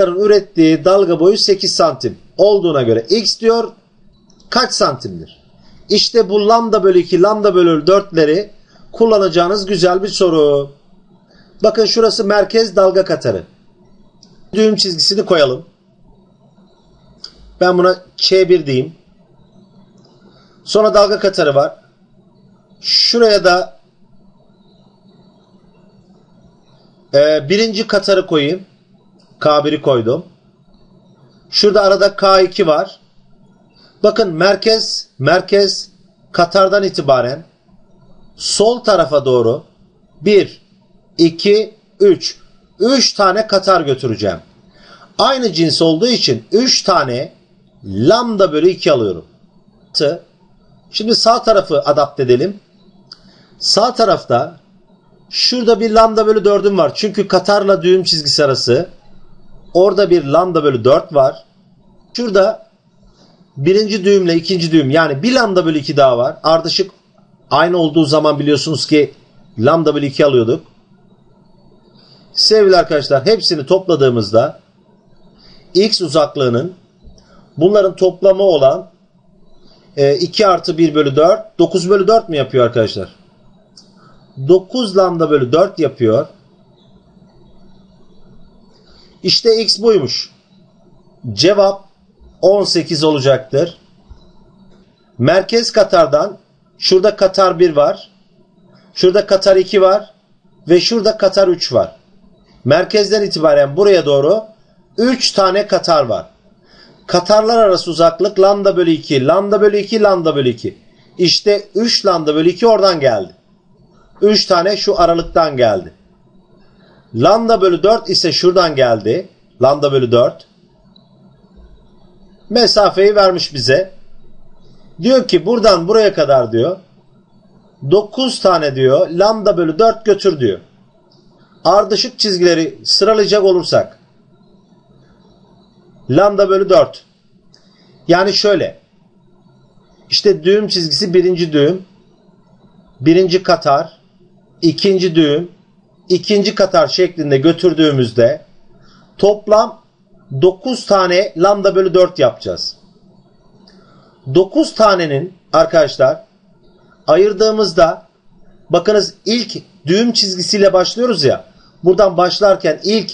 ürettiği dalga boyu 8 santim olduğuna göre x diyor kaç santimdir? İşte bu lambda bölü 2 lambda bölü 4'leri kullanacağınız güzel bir soru. Bakın şurası merkez dalga katarı. Düğüm çizgisini koyalım. Ben buna Ç1 diyeyim. Sonra dalga katarı var. Şuraya da e, birinci katarı koyayım. K1'i koydum. Şurada arada K2 var. Bakın merkez merkez Katar'dan itibaren sol tarafa doğru 1 2 3 3 tane Katar götüreceğim. Aynı cins olduğu için 3 tane lambda bölü 2 alıyorum. Şimdi sağ tarafı adapte edelim. Sağ tarafta şurada bir lambda bölü 4'üm var. Çünkü Katar'la düğüm çizgisi arası Orada bir lambda bölü 4 var. Şurada birinci düğümle ikinci düğüm yani bir lambda bölü 2 daha var. Ardışık aynı olduğu zaman biliyorsunuz ki lambda bölü 2 alıyorduk. Sevgili arkadaşlar hepsini topladığımızda x uzaklığının bunların toplamı olan 2 e, artı 1 bölü 4 9 bölü 4 mi yapıyor arkadaşlar? 9 lambda bölü 4 yapıyor. İşte x buymuş. Cevap 18 olacaktır. Merkez Katar'dan şurada Katar 1 var. Şurada Katar 2 var. Ve şurada Katar 3 var. Merkezden itibaren buraya doğru 3 tane Katar var. Katarlar arası uzaklık lambda bölü 2, lambda bölü 2, lambda bölü 2. İşte 3 lambda bölü 2 oradan geldi. 3 tane şu aralıktan geldi. Lambda bölü 4 ise şuradan geldi. Lambda bölü 4. Mesafeyi vermiş bize. Diyor ki buradan buraya kadar diyor. 9 tane diyor lambda bölü 4 götür diyor. Ardışık çizgileri sıralayacak olursak. Lambda bölü 4. Yani şöyle. İşte düğüm çizgisi birinci düğüm. Birinci katar. ikinci düğüm ikinci katar şeklinde götürdüğümüzde toplam 9 tane lambda bölü 4 yapacağız. 9 tanenin arkadaşlar ayırdığımızda bakınız ilk düğüm çizgisiyle başlıyoruz ya buradan başlarken ilk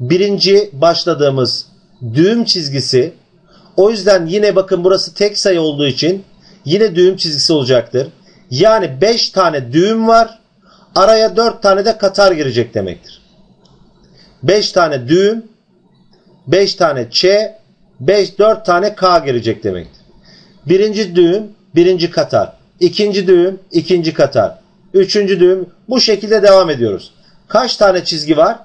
birinci başladığımız düğüm çizgisi o yüzden yine bakın burası tek sayı olduğu için yine düğüm çizgisi olacaktır. Yani 5 tane düğüm var araya 4 tane de katar girecek demektir. 5 tane düğüm, 5 tane ç, 5 4 tane k girecek demektir. Birinci düğüm, birinci katar. İkinci düğüm, ikinci katar. Üçüncü düğüm bu şekilde devam ediyoruz. Kaç tane çizgi var?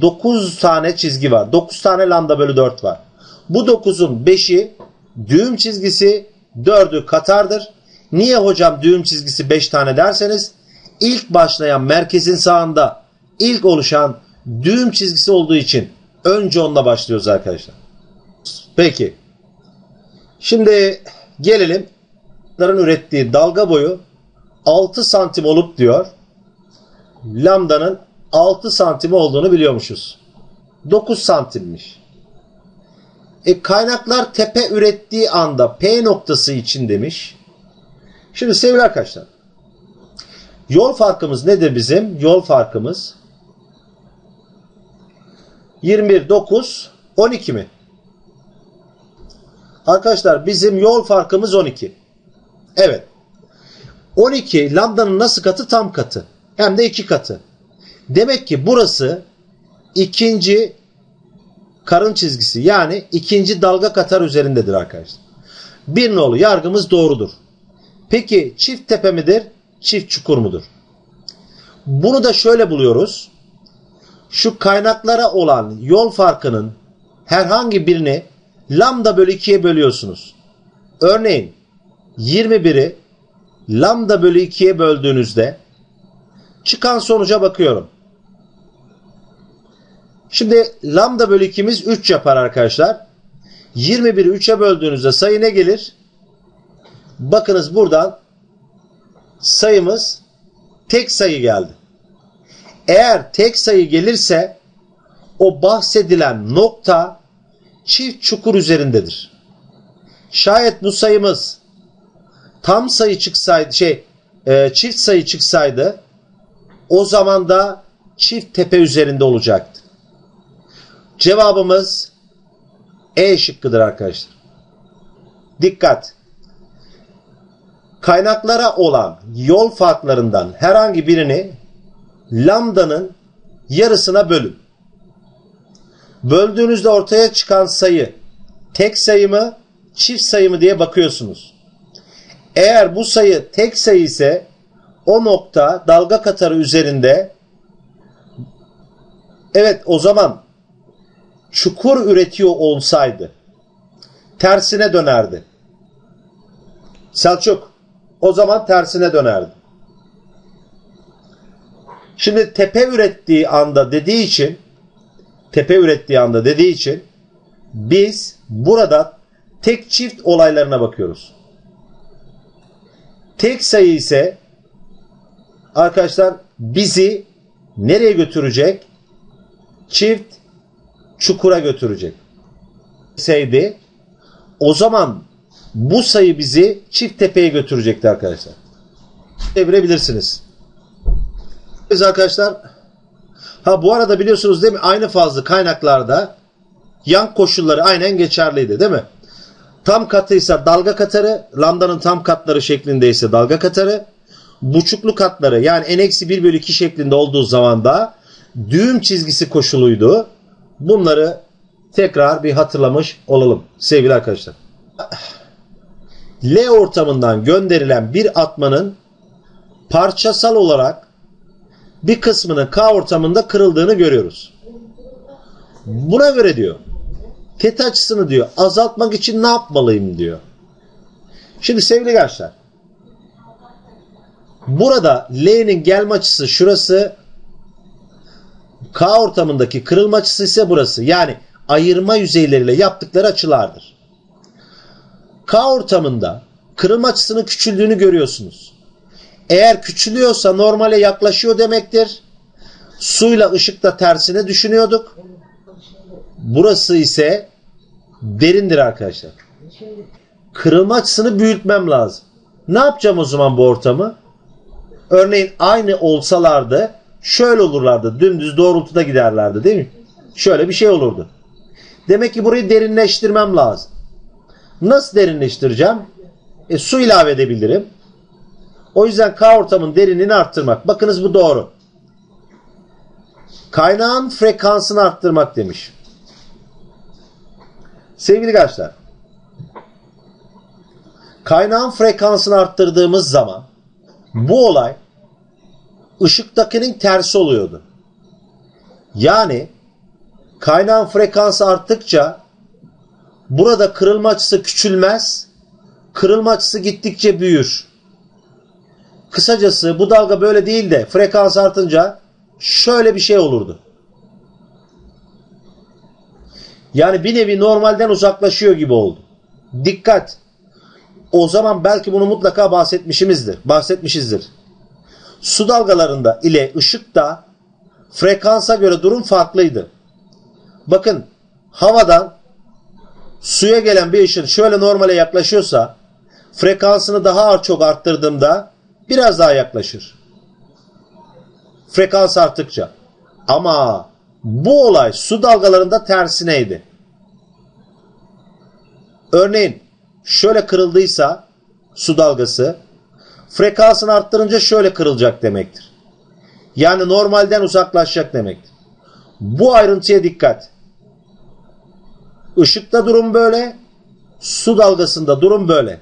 9 tane çizgi var. 9 tane lambda bölü 4 var. Bu 9'un 5'i düğüm çizgisi, 4'ü katardır. Niye hocam düğüm çizgisi 5 tane derseniz ilk başlayan merkezin sağında ilk oluşan düğüm çizgisi olduğu için önce onunla başlıyoruz arkadaşlar. Peki. Şimdi gelelim. ürettiği dalga boyu 6 santim olup diyor. Lambdanın 6 santim olduğunu biliyormuşuz. 9 santimmiş. E kaynaklar tepe ürettiği anda P noktası için demiş. Şimdi sevgili arkadaşlar Yol farkımız nedir bizim? Yol farkımız 21, 9, 12 mi? Arkadaşlar bizim yol farkımız 12. Evet. 12 lambdanın nasıl katı? Tam katı. Hem de iki katı. Demek ki burası ikinci karın çizgisi yani ikinci dalga katar üzerindedir arkadaşlar. Bir nolu yargımız doğrudur. Peki çift tepe midir? Çift çukur mudur? Bunu da şöyle buluyoruz. Şu kaynaklara olan yol farkının herhangi birini lambda bölü 2'ye bölüyorsunuz. Örneğin 21'i lambda bölü 2'ye böldüğünüzde çıkan sonuca bakıyorum. Şimdi lambda bölü 2'miz 3 yapar arkadaşlar. 21'i 3'e böldüğünüzde sayı ne gelir? Bakınız buradan sayımız tek sayı geldi. Eğer tek sayı gelirse o bahsedilen nokta çift çukur üzerindedir. Şayet bu sayımız tam sayı çıksaydı şey e, çift sayı çıksaydı o zaman da çift tepe üzerinde olacaktı. Cevabımız E şıkkıdır arkadaşlar. Dikkat! Kaynaklara olan yol farklarından herhangi birini lambdanın yarısına bölün. Böldüğünüzde ortaya çıkan sayı tek sayı mı çift sayı mı diye bakıyorsunuz. Eğer bu sayı tek sayı ise o nokta dalga katarı üzerinde evet o zaman çukur üretiyor olsaydı tersine dönerdi. Selçuk o zaman tersine dönerdi. Şimdi tepe ürettiği anda dediği için tepe ürettiği anda dediği için biz burada tek çift olaylarına bakıyoruz. Tek sayı ise arkadaşlar bizi nereye götürecek? Çift çukura götürecek. Saydı. O zaman bu sayı bizi çift tepeye götürecekti arkadaşlar. Çevirebilirsiniz. Biz arkadaşlar ha bu arada biliyorsunuz değil mi aynı fazlı kaynaklarda yan koşulları aynen geçerliydi değil mi? Tam katıysa dalga katarı, lambdanın tam katları şeklindeyse dalga katarı, buçuklu katları yani n-1 bölü 2 şeklinde olduğu zaman da düğüm çizgisi koşuluydu. Bunları tekrar bir hatırlamış olalım sevgili arkadaşlar. L ortamından gönderilen bir atmanın parçasal olarak bir kısmının K ortamında kırıldığını görüyoruz. Buna göre diyor tet açısını diyor azaltmak için ne yapmalıyım diyor. Şimdi sevgili gençler burada L'nin gelme açısı şurası K ortamındaki kırılma açısı ise burası. Yani ayırma yüzeyleriyle yaptıkları açılardır. K ortamında kırılma açısının küçüldüğünü görüyorsunuz. Eğer küçülüyorsa normale yaklaşıyor demektir. Suyla ışık da tersine düşünüyorduk. Burası ise derindir arkadaşlar. Kırılma açısını büyütmem lazım. Ne yapacağım o zaman bu ortamı? Örneğin aynı olsalardı şöyle olurlardı. Dümdüz doğrultuda giderlerdi değil mi? Şöyle bir şey olurdu. Demek ki burayı derinleştirmem lazım. Nasıl derinleştireceğim? E, su ilave edebilirim. O yüzden K ortamın derinliğini arttırmak. Bakınız bu doğru. Kaynağın frekansını arttırmak demiş. Sevgili gençler. Kaynağın frekansını arttırdığımız zaman bu olay ışıktakinin tersi oluyordu. Yani kaynağın frekansı arttıkça burada kırılma açısı küçülmez, kırılma açısı gittikçe büyür. Kısacası bu dalga böyle değil de frekans artınca şöyle bir şey olurdu. Yani bir nevi normalden uzaklaşıyor gibi oldu. Dikkat! O zaman belki bunu mutlaka bahsetmişimizdir. Bahsetmişizdir. Su dalgalarında ile ışıkta frekansa göre durum farklıydı. Bakın havadan suya gelen bir ışın şöyle normale yaklaşıyorsa frekansını daha çok arttırdığımda biraz daha yaklaşır. Frekans arttıkça. Ama bu olay su dalgalarında tersineydi. Örneğin şöyle kırıldıysa su dalgası frekansını arttırınca şöyle kırılacak demektir. Yani normalden uzaklaşacak demektir. Bu ayrıntıya dikkat. Işıkta durum böyle, su dalgasında durum böyle.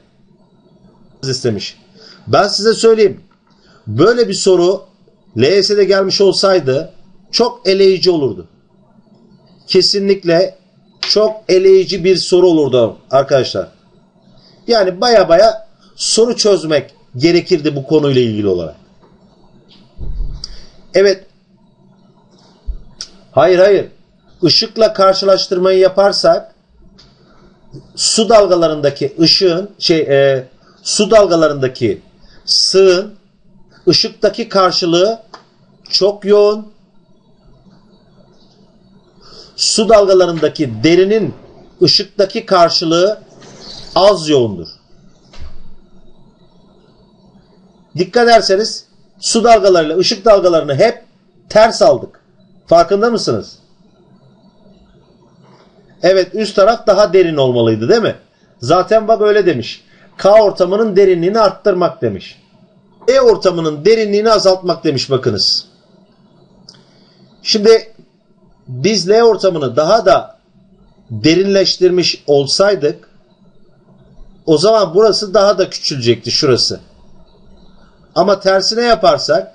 istemiş. Ben size söyleyeyim. Böyle bir soru LYS'de gelmiş olsaydı çok eleyici olurdu. Kesinlikle çok eleyici bir soru olurdu arkadaşlar. Yani baya baya soru çözmek gerekirdi bu konuyla ilgili olarak. Evet. Hayır hayır. Işıkla karşılaştırmayı yaparsak su dalgalarındaki ışığın şey e, su dalgalarındaki sığın ışıktaki karşılığı çok yoğun. su dalgalarındaki derinin ışıktaki karşılığı az yoğundur. Dikkat ederseniz su dalgalarıyla ışık dalgalarını hep ters aldık. Farkında mısınız? Evet üst taraf daha derin olmalıydı değil mi? Zaten bak öyle demiş. K ortamının derinliğini arttırmak demiş. E ortamının derinliğini azaltmak demiş bakınız. Şimdi biz L ortamını daha da derinleştirmiş olsaydık o zaman burası daha da küçülecekti şurası. Ama tersine yaparsak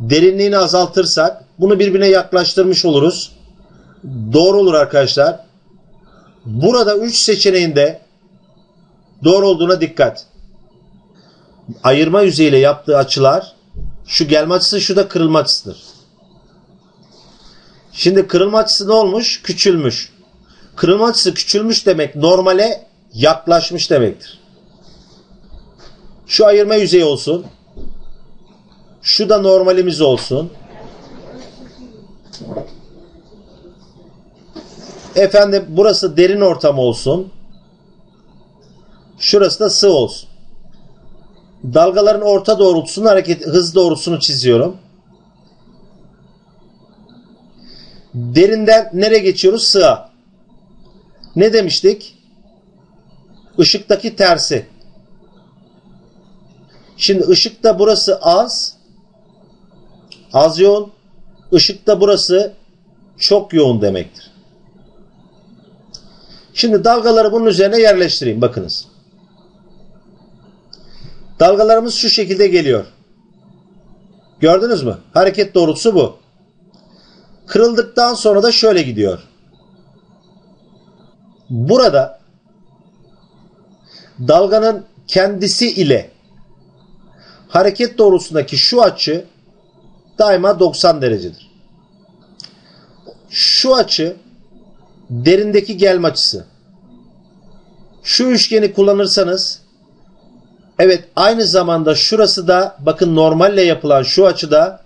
derinliğini azaltırsak bunu birbirine yaklaştırmış oluruz. Doğru olur arkadaşlar. Burada 3 seçeneğinde doğru olduğuna dikkat. Ayırma yüzeyiyle yaptığı açılar şu gelme açısı şu da kırılma açısıdır. Şimdi kırılma açısı ne olmuş? Küçülmüş. Kırılma açısı küçülmüş demek normale yaklaşmış demektir. Şu ayırma yüzeyi olsun. Şu da normalimiz olsun. Efendim burası derin ortam olsun. Şurası da sığ olsun. Dalgaların orta doğrultusunu hareket hız doğrultusunu çiziyorum. Derinden nereye geçiyoruz? Sığa. Ne demiştik? Işıktaki tersi. Şimdi ışıkta burası az. Az yoğun. Işıkta burası çok yoğun demektir. Şimdi dalgaları bunun üzerine yerleştireyim. Bakınız. Dalgalarımız şu şekilde geliyor. Gördünüz mü? Hareket doğrultusu bu. Kırıldıktan sonra da şöyle gidiyor. Burada dalganın kendisi ile hareket doğrultusundaki şu açı daima 90 derecedir. Şu açı derindeki gelme açısı. Şu üçgeni kullanırsanız evet aynı zamanda şurası da bakın normalle yapılan şu açıda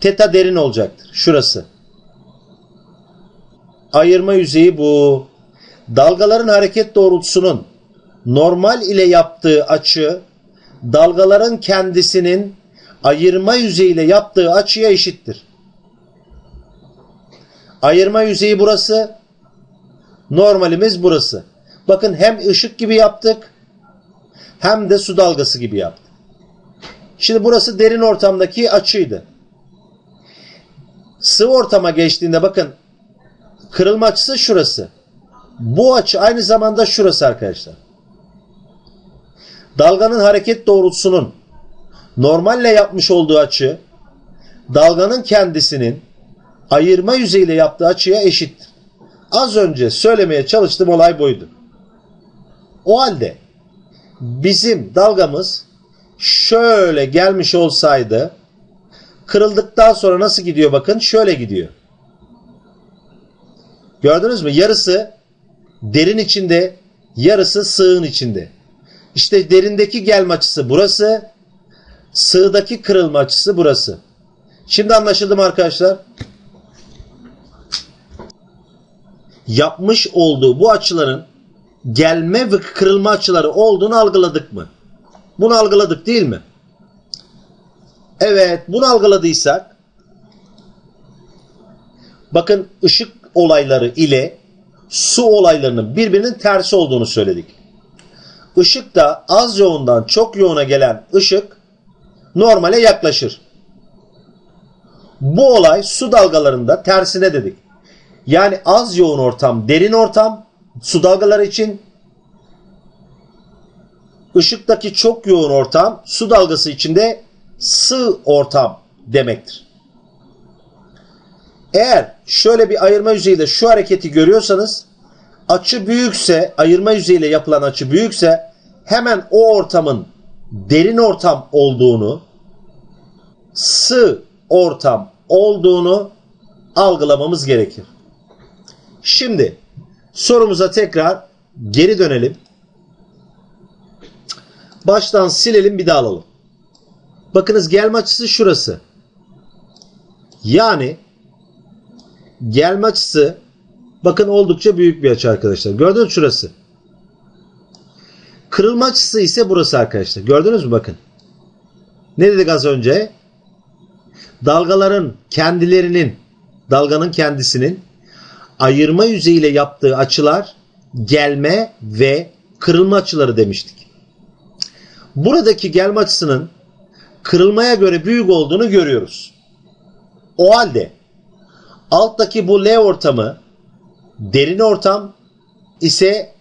teta derin olacaktır. Şurası. Ayırma yüzeyi bu. Dalgaların hareket doğrultusunun normal ile yaptığı açı dalgaların kendisinin ayırma yüzeyiyle yaptığı açıya eşittir. Ayırma yüzeyi burası. Normalimiz burası. Bakın hem ışık gibi yaptık hem de su dalgası gibi yaptık. Şimdi burası derin ortamdaki açıydı. Sıvı ortama geçtiğinde bakın kırılma açısı şurası. Bu açı aynı zamanda şurası arkadaşlar. Dalganın hareket doğrultusunun normalle yapmış olduğu açı dalganın kendisinin ayırma yüzeyiyle yaptığı açıya eşittir. Az önce söylemeye çalıştığım olay buydu. O halde bizim dalgamız şöyle gelmiş olsaydı kırıldıktan sonra nasıl gidiyor bakın şöyle gidiyor. Gördünüz mü? Yarısı derin içinde, yarısı sığın içinde. İşte derindeki gelme açısı burası, sığdaki kırılma açısı burası. Şimdi anlaşıldı mı arkadaşlar? Yapmış olduğu bu açıların gelme ve kırılma açıları olduğunu algıladık mı? Bunu algıladık değil mi? Evet, bunu algıladıysak bakın ışık olayları ile su olaylarının birbirinin tersi olduğunu söyledik. Işıkta az yoğundan çok yoğuna gelen ışık normale yaklaşır. Bu olay su dalgalarında tersine dedik. Yani az yoğun ortam, derin ortam su dalgaları için ışıktaki çok yoğun ortam su dalgası içinde sığ ortam demektir. Eğer şöyle bir ayırma yüzeyiyle şu hareketi görüyorsanız açı büyükse, ayırma yüzeyiyle yapılan açı büyükse hemen o ortamın derin ortam olduğunu, sığ ortam olduğunu algılamamız gerekir. Şimdi sorumuza tekrar geri dönelim. Baştan silelim bir daha alalım. Bakınız gelme açısı şurası. Yani gelme açısı bakın oldukça büyük bir açı arkadaşlar. Gördünüz şurası? Kırılma açısı ise burası arkadaşlar. Gördünüz mü bakın. Ne dedik az önce? Dalgaların kendilerinin, dalganın kendisinin ayırma yüzeyiyle yaptığı açılar gelme ve kırılma açıları demiştik. Buradaki gelme açısının kırılmaya göre büyük olduğunu görüyoruz. O halde alttaki bu L ortamı derin ortam ise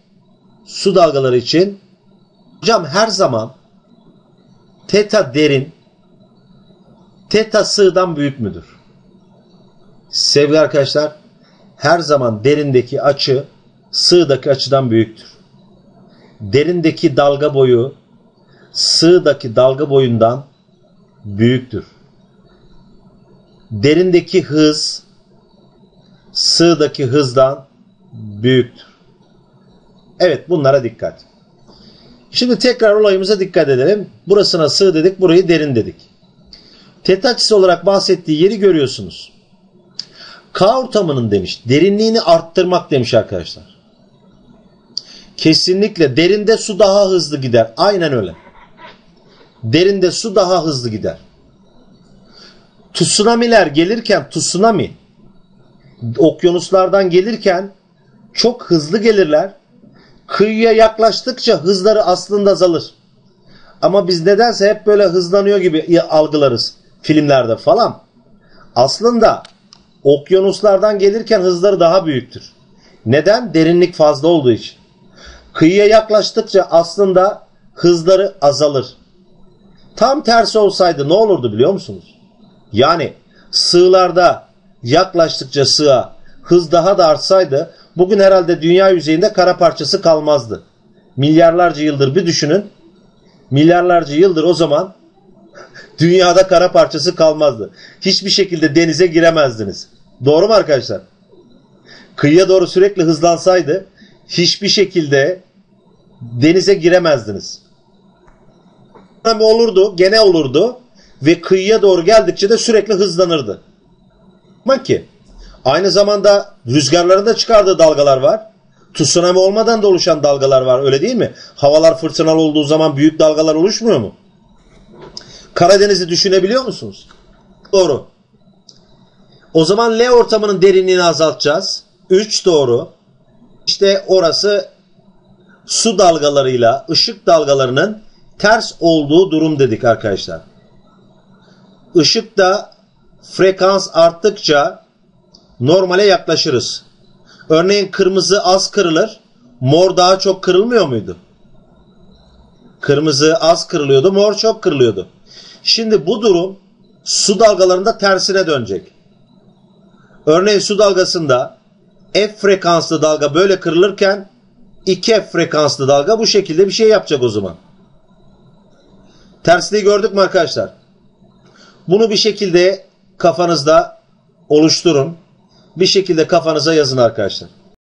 su dalgaları için hocam her zaman teta derin teta sığdan büyük müdür? Sevgili arkadaşlar her zaman derindeki açı sığdaki açıdan büyüktür. Derindeki dalga boyu sığdaki dalga boyundan büyüktür. Derindeki hız sığdaki hızdan büyüktür. Evet bunlara dikkat. Şimdi tekrar olayımıza dikkat edelim. Burasına sığ dedik, burayı derin dedik. Tet açısı olarak bahsettiği yeri görüyorsunuz. K ortamının demiş, derinliğini arttırmak demiş arkadaşlar. Kesinlikle derinde su daha hızlı gider. Aynen öyle. Derinde su daha hızlı gider. Tsunamiler gelirken tsunami okyanuslardan gelirken çok hızlı gelirler. Kıyıya yaklaştıkça hızları aslında azalır. Ama biz nedense hep böyle hızlanıyor gibi algılarız filmlerde falan. Aslında okyanuslardan gelirken hızları daha büyüktür. Neden? Derinlik fazla olduğu için. Kıyıya yaklaştıkça aslında hızları azalır. Tam tersi olsaydı ne olurdu biliyor musunuz? Yani sığlarda yaklaştıkça sığa hız daha da artsaydı bugün herhalde dünya yüzeyinde kara parçası kalmazdı. Milyarlarca yıldır bir düşünün. Milyarlarca yıldır o zaman dünyada kara parçası kalmazdı. Hiçbir şekilde denize giremezdiniz. Doğru mu arkadaşlar? Kıyıya doğru sürekli hızlansaydı hiçbir şekilde denize giremezdiniz. Olurdu, gene olurdu ve kıyıya doğru geldikçe de sürekli hızlanırdı. Bak ki aynı zamanda rüzgarların da çıkardığı dalgalar var. Tsunami olmadan da oluşan dalgalar var öyle değil mi? Havalar fırtınalı olduğu zaman büyük dalgalar oluşmuyor mu? Karadeniz'i düşünebiliyor musunuz? Doğru. O zaman L ortamının derinliğini azaltacağız. 3 doğru. İşte orası su dalgalarıyla ışık dalgalarının ters olduğu durum dedik arkadaşlar. Işıkta frekans arttıkça normale yaklaşırız. Örneğin kırmızı az kırılır, mor daha çok kırılmıyor muydu? Kırmızı az kırılıyordu, mor çok kırılıyordu. Şimdi bu durum su dalgalarında tersine dönecek. Örneğin su dalgasında F frekanslı dalga böyle kırılırken 2F frekanslı dalga bu şekilde bir şey yapacak o zaman. Tersliği gördük mü arkadaşlar? Bunu bir şekilde kafanızda oluşturun. Bir şekilde kafanıza yazın arkadaşlar.